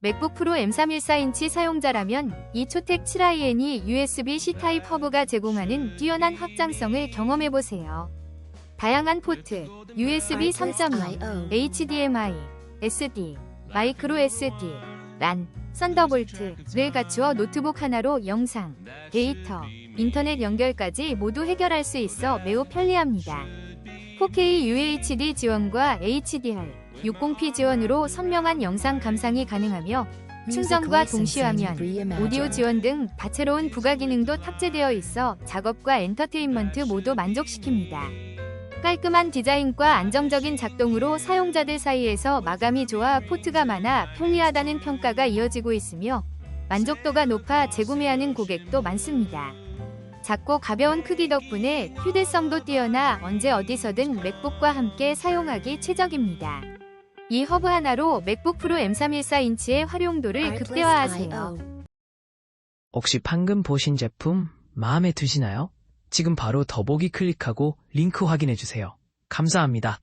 맥북 프로 M314인치 사용자라면 이 초텍 7iN이 USB-C 타입 허브가 제공하는 뛰어난 확장성을 경험해보세요. 다양한 포트, USB 3.0, HDMI, SD, 마이크로 SD, 란, 썬더볼트를 갖추어 노트북 하나로 영상, 데이터, 인터넷 연결까지 모두 해결할 수 있어 매우 편리합니다. 4K UHD 지원과 HDR, 60p 지원으로 선명한 영상 감상이 가능하며 충전과 동시화면, 오디오 지원 등 다채로운 부가 기능도 탑재되어 있어 작업과 엔터테인먼트 모두 만족시킵니다. 깔끔한 디자인과 안정적인 작동으로 사용자들 사이에서 마감이 좋아 포트가 많아 편리하다는 평가가 이어지고 있으며 만족도가 높아 재구매하는 고객도 많습니다. 작고 가벼운 크기 덕분에 휴대성도 뛰어나 언제 어디서든 맥북과 함께 사용하기 최적입니다. 이 허브 하나로 맥북 프로 M314인치의 활용도를 극대화하세요. 혹시 방금 보신 제품 마음에 드시나요? 지금 바로 더보기 클릭하고 링크 확인해주세요. 감사합니다.